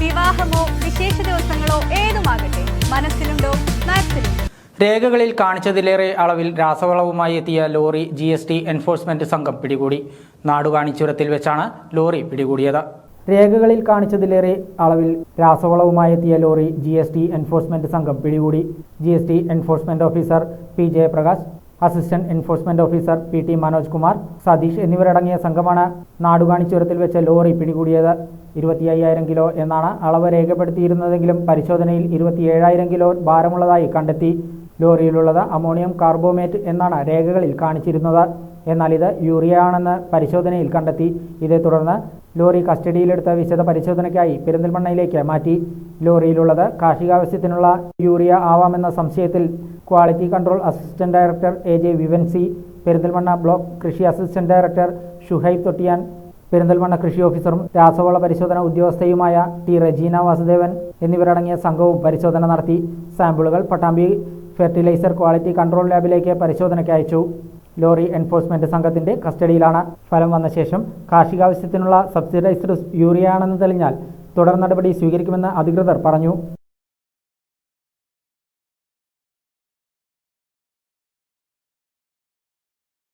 വിവാഹമോ വിശേഷ ദിവസങ്ങളോ ഏതുമാകട്ടെ മനസ്സിലുണ്ടോ? മാക്സിലുണ്ടോ രേഖകളിൽ കാണിച്ചതിലേറെ അളവിൽ രാസവളവുമായി എത്തിയ lorry G S T enforcement സംഘം പിടികൂടി. നാടുകാണിച്ചുരത്തിൽ വെച്ചാണ് ലോറി പിടികൂടിയത്. രേഖകളിൽ കാണിച്ചതിലേറെ അളവിൽ രാസവളവുമായി എത്തിയ lorry G S T enforcement സംഘം പിടികൂടി. G S T enforcement officer P Jayaprakash assistant enforcement officer P T Manoj Kumar Satheesh എന്നിവരടങ്ങിയ സംഘമാണ് നാടുകാണിച്ചുരത്തിൽ വെച്ച് ലോറി പിടികൂടിയത്. ഇരുപത്തി അയ്യായിരം കിലോ എന്നാണ് അളവ് രേഖപ്പെടുത്തിയിരുന്നതെങ്കിലും പരിശോധനയിൽ ഇരുപത്തി ഏഴായിരം കിലോ ഭാരമുള്ളതായി കണ്ടെത്തി. ലോറിയിലുള്ളത് അമോണിയം കാർബോമേറ്റ് എന്നാണ് രേഖകളിൽ കാണിച്ചിരുന്നത്. എന്നാൽ ഇത് യൂറിയ ആണെന്ന് പരിശോധനയിൽ കണ്ടെത്തി. ഇതേ തുടർന്ന് ലോറി കസ്റ്റഡിയിലെടുത്ത വിശദ പരിശോധനയ്ക്കായി പെരിന്തൽമണ്ണയിലേക്ക് മാറ്റി. ലോറിയിലുള്ളത് കാർഷികാവശ്യത്തിനുള്ള യൂറിയ ആവാമെന്ന സംശയത്തിൽ quality control assistant director A J Vivancy Perinthalmanna block കൃഷി അസിസ്റ്റന്റ് ഡയറക്ടർ ഷുഹൈബ് തൊട്ടിയാൻ പെരിന്തൽമണ്ണ കൃഷി ഓഫീസറും രാസവള പരിശോധന ഉദ്യോഗസ്ഥയുമായ ടി റജീന വാസുദേവൻ എന്നിവരടങ്ങിയ സംഘവും പരിശോധന നടത്തി സാമ്പിളുകൾ പട്ടാമ്പി ഫെർട്ടിലൈസർ ക്വാളിറ്റി കൺട്രോൾ ലാബിലേക്ക് പരിശോധനയ്ക്ക് അയച്ചു. ലോറി എൻഫോഴ്സ്മെന്റ് സംഘത്തിന്റെ കസ്റ്റഡിയിലാണ് ഫലം വന്ന ശേഷം കാർഷികാവശ്യത്തിനുള്ള സബ്സിഡൈസ്ഡ് യൂറിയ ആണെന്ന് തെളിഞ്ഞാൽ തുടർ നടപടി സ്വീകരിക്കുമെന്ന് അധികൃതർ പറഞ്ഞു.